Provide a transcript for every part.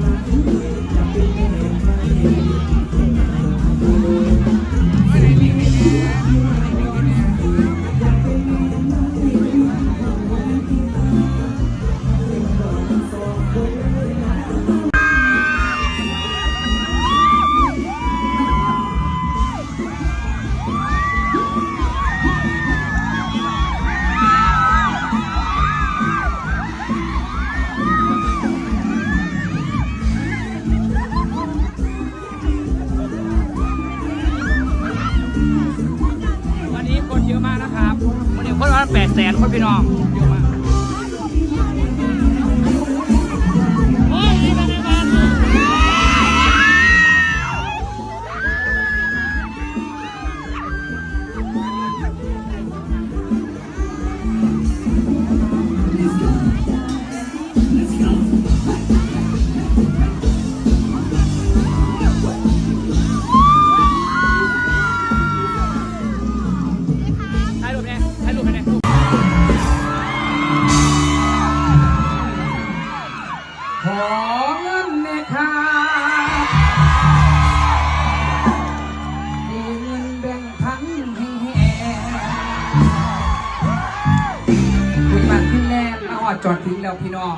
Hallelujah. ณแปดแสนคนพี่น้อง อดจอดถึงแล้วพี่น้อง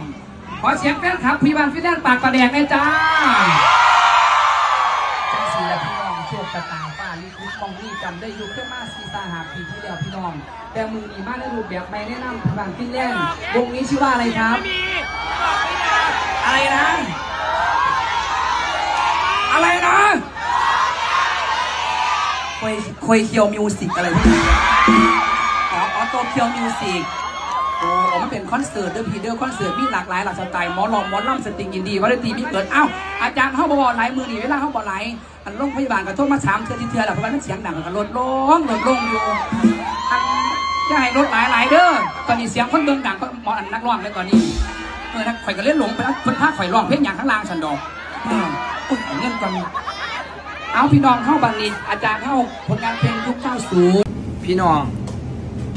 ขอเสียงแฟนครับพี่บ้านฟินแลนด์ปากประแดงเลยจ้าจังสีและพี่น้องโชคชะตาฟ้าลิขิตมองนี่จำได้อยู่เครื่องมาซีตาหาปีที่แล้วพี่น้อง แต่มือนี้มาในรูปแบบใหม่แนะนำพี่บ้านฟินแลนด์วงนี้ชื่อว่าอะไรครับ อะไรนะ อะไรนะควยควยเคียวมิวสิกอะไรพวกนี้อ๋อออโตเคียวมิวสิก โอ้มันเป็นคอนเสิร์ตเด้อพี่เด้อคอนเสิร์ตมีหลากหลายหลากสไตล์หมอลอมหมอลำสติงยินดีวาไรตีมีเกิดอ้าวอาจารย์เข้าบอกหลมือนี่เวลาเข้าบอกหลอันโรงพยาบาลก็โทษมาสามเทือที่เทือแหละเพราะว่ามันเสียงดังก็ลดลงลดลงอยู่อันจะให้ลดหลายหลายๆเด้อตอนนี้เสียงคนเบิ่งดังก็หมออันนักร้องเลยตอนนี้เออนะข่อยก็เล่นหลงไปแล้วเพิ่นพาข่อยร้องเพลงอย่างข้างล่างฉันดอกเออโอ้ยเอาเงินกันเอาพี่น้องเข้าบันนี้อาจารย์เข้าผลงานเพลงยุคเก้าสูพี่น้อง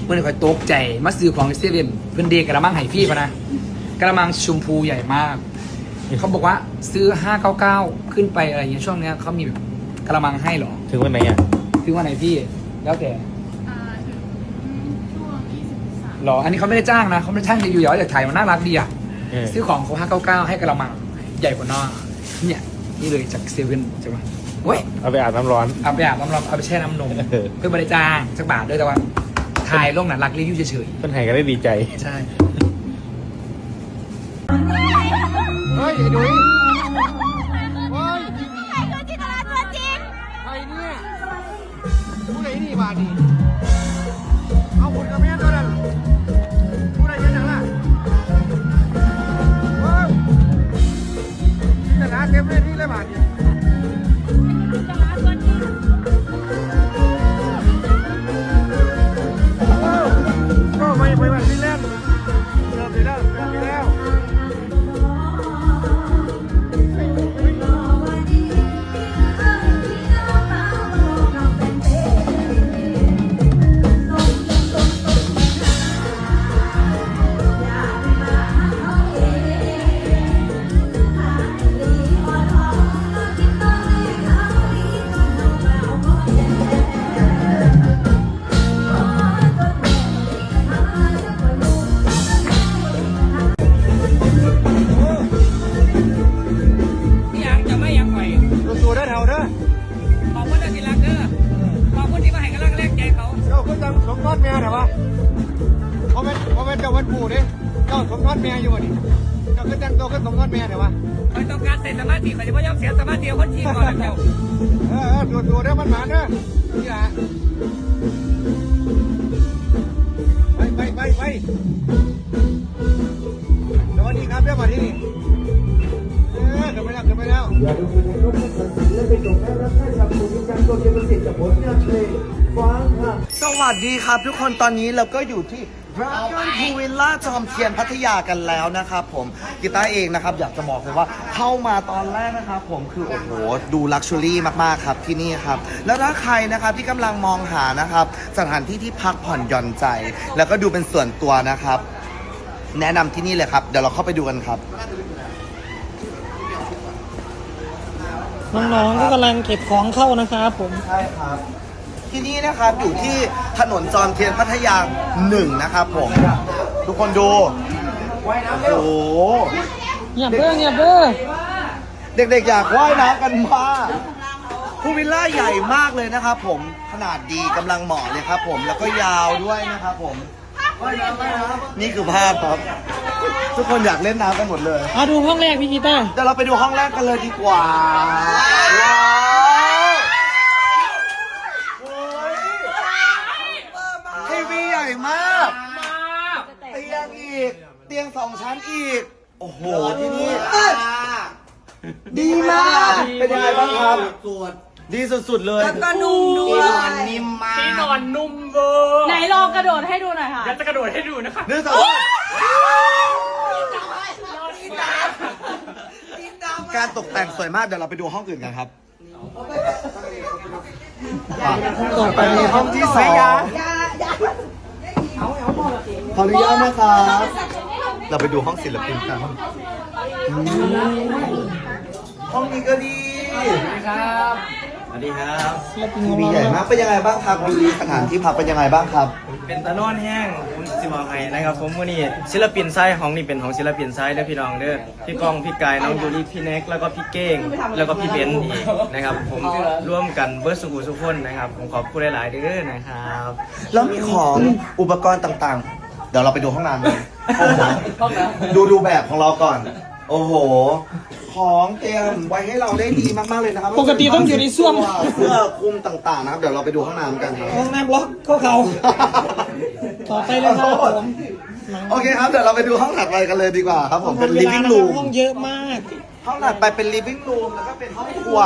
เมื่อข่อยตกใจมาซื้อของเซเว่นเพิ่นเดกระมังไห้พี่ปะนะกระมังชมพูใหญ่มาก เขาบอกว่าซื้อ 599 ขึ้นไปอะไรอย่างเงี้ยช่วงเนี้ยเขามีแบบกระมังให้เหรอถึงวันไหนอะซื้อวันไหนพี่แล้วแต่อ่าถึงช่วง23หรออันนี้เขาไม่ได้จ้างนะเขาไม่ได้จ้างรีวิวอยากถ่ายมันน่ารักดีอะเออซื้อของเขาห้าเก้าเก้าให้กระมังใหญ่กว่าน้าเนี่ยนี่เลยจากเซเว่นใช่ไหมเว้ยเอาไปอาบน้ำร้อน เอาไปอาบน้ำร้อนเอาไปแช่น้ำนมเออ เพื่อบริจาคสักบาทด้วยแต่ว่า ถ่ายลงหนังรักรีวิวเฉยต้นไห้ก็ได้ดีใจ ๆใช่ เฮ้ยไอ้ดุยใครคือจิตราตัวจริง ใครเนี่ยผู้ใดนี่บาดีเอาหุ่นกับแม่ตัวนั้นผู้ใดยังไงล่ะเฮ้ยจินตนาเต็มเลยนี่เลยบาดีจิ จ้าก็จังโตขึ้นสมทอดแม่เหรอวะคอยต้องการเสร็จสมาธิคอยจะพยายามเสียสมาธิเอาคนที่ก่อนแล้วเจ้าเออเออตัวตัวเด้อมันหมาเด้อนี่ล่ะไปไปไปไปสวัสดีครับเด้อมาที่นี่เออเกิดไปแล้วเกิดไปแล้วอย่าดูถูกรถทันสินและไปจงได้รับค่าจากผู้มีการตัวเกียรติสิทธิ์จากผลงานเพลงฟังค่ะสวัวัสดีครับทุกคนตอนนี้เราก็อยู่ที่ Dragon p o o Villa จอมเทียนพัทยากันแล้วนะครับผมกีตาร์เองนะครับอยากจะบอกเลยว่าเข้ามาตอนแรกนะครับผมคือโอ้โหดูลักชัวรี่มากๆครับที่นี่ครับ แล้วถ้าใครนะครับที่กำลังมองหานะครับสถานที่ที่พักผ่อนหย่อนใจ แล้วก็ดูเป็นส่วนตัวนะครับ แนะนำที่นี่เลยครับ เดี๋ยวเราเข้าไปดูกันครับน้องๆก็กำลังเก็บของเข้านะครับผมใช่ครับ ที่นี่นะครับอยู่ที่ถนนจอมเทียนพัทยาหนึ่งนะครับผม ทุกคนดูโอ้โหเงียบเด้อเงียบเด้อเด็กๆอยากว่ายน้ำกันมากพูลวิลล่าใหญ่มากเลยนะครับผมขนาดดีกำลังเหมาะเลยครับผมแล้วก็ยาวด้วยนะครับผมนี่คือภาพครับ ทุกคนอยากเล่นน้ำกันหมดเลย มาดูห้องแรกพี่กีตาร์เดี๋ยวเราไปดูห้องแรกกันเลยดีกว่าว้าวโอ้ยทีวีใหญ่มาก เตียงอีก เตียงสองชั้นอีก โอ้โหที่นี่ ดีมาก เป็นยังไงบ้างครับดีสุดๆเลยที่นอนนุ่มเวอร์ไหนลองกระโดดให้ดูหน่อยค่ะเดี๋ยวจะกระโดดให้ดูนะคะนึกสองการตกแต่งสวยมาก เดี๋ยวเราไปดูห้องอื่นกันครับต่อไปไปห้องที่สองขออนุญาตนะครับ เราไปดูห้องศิลปินกันอืมห้องนี้ก็ดีครับสวัสดีครับศิลปินขทีองวีเราใหญ่มากเป็นยังไงบ้างครับดูสถานที่พักเป็นยังไงบ้างครับ เป็นตะนอนแห้งผมสิบอกให้นะครับผมวันนี้ศิลปินไส้ของนี่เป็นของศิลปินไส้เด้อพี่น้องเด้อพี่กองพี่กายน้องยูริพี่เน็กแล้วก็พี่เก้งแล้วก็พี่เบนซ์อีกนะครับผมร่วมกันเบิร์ดสุขุสุขคนนะครับผมขอบคุณหลายๆเด้อนะครับแล้วมีของอุปกรณ์ต่างๆ เดี๋ยวเราไปดูห้องน้ำกันดูดูแบบของเราก่อน โอ้โห ของเตรียมไว้ให้เราได้ดีมากๆเลยนะครับปกติต้องอยู่ในส้วม เสื้อคลุมต่างๆนะครับ เดี๋ยวเราไปดูห้องน้ำกันครับ ห้องน้ำล็อกก็เขา ต่อไปเลยครับผมโอเคครับ เดี๋ยวเราไปดูห้องถัดไปกันเลยดีกว่าครับผมเป็นวลา living นะครับ room ห้องเยอะมาก ห้องถัดไปเป็น living room แล้วก็เป็นห้องครัว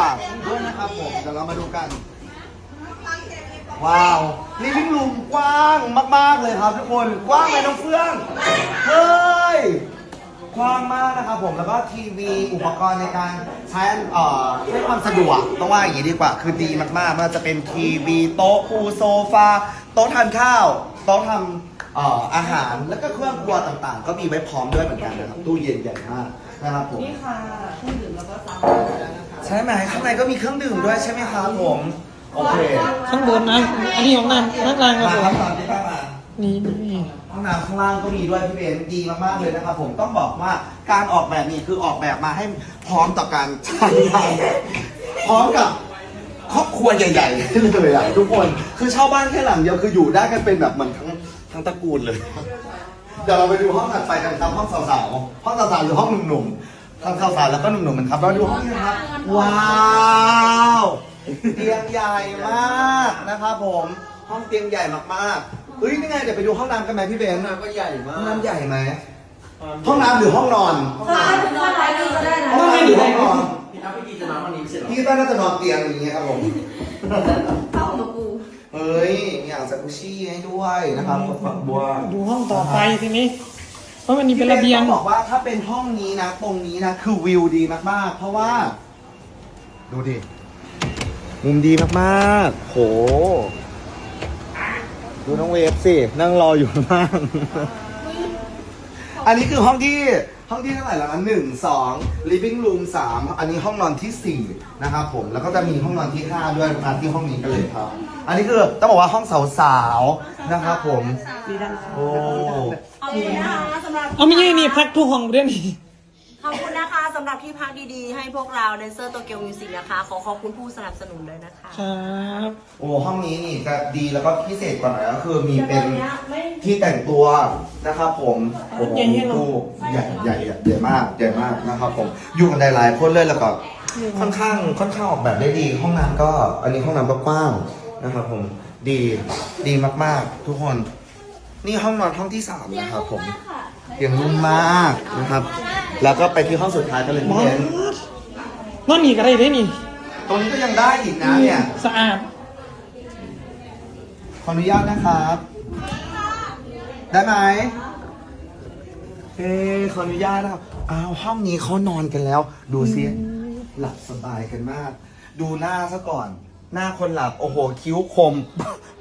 ด้วยนะครับผม เดี๋ยวเรามาดูกัน ว้าว living room กว้างมาก ๆ เลยครับทุกคน กว้างไหมน้องเฟื่องเฮ้ยกว้างมากนะครับผมแล้วก็ทีวีอุปกรณ์ในการใช้เอ่อให้ความสะดวกต้องว่าอย่างนี้ดีกว่า คือดีมากๆไมันจะเป็นทีวีโต๊ะปูโซฟาโต๊ะทานข้าวโต๊ะทำเอ่ออาหารแล้วก็เครื่องครัวต่างๆ ก็มีไว้พร้อมด้วยเหมือนกันนะครับตู้เย็นใหญ่มากนะครับผมนี่ค่ะเครื่องดื่มแล้วก็ซัใช่ไหมข้างในก็มีเครื่องดื่มด้วยใช่ไหมครับผม โอเคข้างบนนะ อันนี้ของน้ำนักล่างครับมาผครับมตามที่ตั้งมานี่นี่ ห้องน้ำข้างล่างก็มีด้วยพี่เบนดีมากๆเลยนะครับผมต้องบอกว่าการออกแบบนี้คือออกแบบมาให้พร้อมต่อการใช้งานพร้อมกับ ครอบครัวใหญ่ๆเลยอะทุกคนคือเช่าบ้านแค่หลังเดียวคืออยู่ได้กันเป็นแบบเหมือนทั้งทั้งตระกูลเลย เดี๋ยวเราไปดูห้องถัดไปกันครับห้องสาวๆห้องสาวๆหรือห้องหนุ่มๆห้องสาวๆแล้วก็หนุ่มๆมันครับเราดูห้องนี้นะครับว้าว เตียงใหญ่มากนะครับผมห้องเตียงใหญ่มากๆเฮ้ยนี่ไงเดี๋ยวไปดูห้องน้ำกันไหมพี่เบนน้ำก็ใหญ่มาห้องน้ำใหญ่ไหมห้องน้ำหรือห้องนอนห้องน้ำหรือห้องนอนพี่น้ำพี่กีจะนอนวันนี้ไม่ใช่เหรอพี่ต้าน่าจะนอนเตียงอย่างเงี้ยครับผมเฮ้ยมีอ่างจากุชี่ให้ด้วยนะครับฝักบัวดูห้องต่อไปทีนี้ เพราะมันนี้เป็นระเบียงต้องบอกว่าถ้าเป็นห้องนี้นะตรงนี้นะคือวิวดีมากๆ เพราะว่า ดูดิ มุมดีมากๆ โห ดูน้องเวฟสิ นั่งรออยู่บ้าง อันนี้คือห้องที่ห้องที่เท่าไหร่แล้วนะหนึ่งสอง living room สามอันนี้ห้องนอนที่สี่นะครับผม แล้วก็จะมีห้องนอนที่ห้าด้วยมาที่ห้องนี้กันเลยครับ อันนี้คือต้องบอกว่าห้องสาวๆนะครับผมโอ้ เอาเลยนะคะสำหรับเอาไม่ใช่นี่พักทุกห้องเรื่องนี้ ขอบคุณนะคะ สำหรับที่พักดีๆ ให้พวกเราแดนเซอร์โตเกียวมิวสิกนะคะ ขอขอบคุณผู้สนับสนุนเลยนะคะ ครับโอ้ห้องนี้นี่จะดีแล้วก็พิเศษกว่าหน่อยก็คือมีเป็นที่แต่งตัวนะครับผมโอ้โหมีตู้ใหญ่ใหญ่ใหญ่มากใหญ่มากนะครับผมอยู่กันได้หลายคนเลยแล้วก็ค่อนข้างค่อนข้างออกแบบได้ดี ห้องน้ำก็ อันนี้ห้องน้ำก็กว้างนะครับผมดีดีมากๆ ทุกคน นี่ห้องนอนห้องที่สามนะครับผมเตียงนุ่มมากนะครับ แล้วก็ไปที่ห้องสุดท้ายกันเลยบอพี่สเบนนอนอีกอะไรได้นี่ ตรงนี้ก็ยังได้อีกนะเนี่ยสะอาดออนุญาตนะครับ ได้ไหมเอ้ขออนุญาตนะครับอ้าวห้องนี้เขานอนกันแล้ว ดูสิหลับสบายกันมาก ดูหน้าซะก่อน หน้าคนหลับโอ้โห คิ้วคม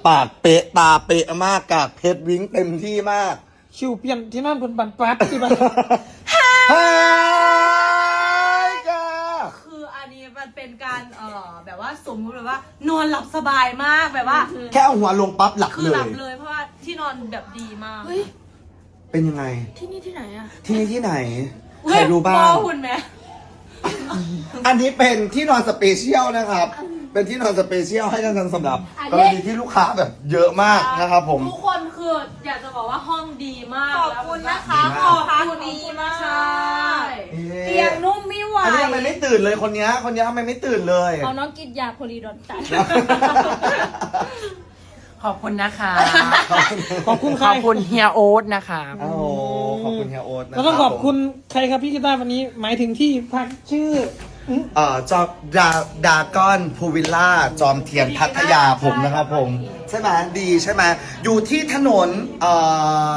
ปากเป๊ะตาเป๊ะมากกากเพชรวิ้งเต็มที่มาก คิวเปลี่ยนที่นั่นบนบันปั๊บที่บัน เฮ้ยแกคืออันนี้มันเป็นการเอ่อแบบว่าสมมุติแบบว่านอนหลับสบายมากแบบว่า แค่เอาหัวลงปั๊บหลับคือเลหลัย บเลยเพราะว่าที่นอนแบบดีมากเป็นยังไง ที่นี่ที่ไหนอะที่นี่ที่ไหนใครรู้บ้างพ่อคุณไหมอันนี้เป็นที่นอนสเปเชียลนะครับ เป็นที่นอนสเปเชียลให้กันสำหรับกรณีที่ลูกค้าแบบเยอะมากนะครับผม ทุกคนคืออยากจะบอกว่าห้องดีมากขอบคุณนะคะขอบคุณดีมากใช่เตียงนุ่มไม่ไหวอันนี้ทำไมไม่ตื่นเลยคนเนี้ยคนเนี้ยทำไมไม่ตื่นเลย เอาน้องกินยาโพลีดอนตันขอบคุณนะคะ ขอบคุณใคขรอบคุณเฮียโอ๊ตนะคะ โอ้โหขอบคุณเฮียโอ๊ตนะเราต้องขอบคุณใครครับพี่กีตาร์วันนี้ หมายถึงที่พักชื่อ เอ่อจอมดาดากอนพูวิลล่า จอมเทียนพัทยาผมนะครับผม ใช่ไหมดีใช่ไหมอยู่ที่ถนนเอ่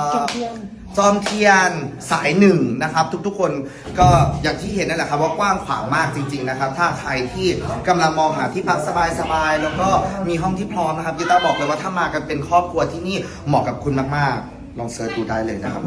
อ จอมเทียน จอมเทียนสายหนึ่งนะครับ ทุกๆคนก็อย่างที่เห็นนั่นแหละครับว่ากว้างขวางมากจริง ๆนะครับ ถ้าใครที่กำลังมองหาที่พักสบายๆแล้วก็มีห้องที่พร้อมนะครับกีตาร์บอกเลยว่าถ้ามากันเป็นครอบครัวที่นี่เหมาะกับคุณมากๆ ลองเสิร์ชดูได้เลยนะครับ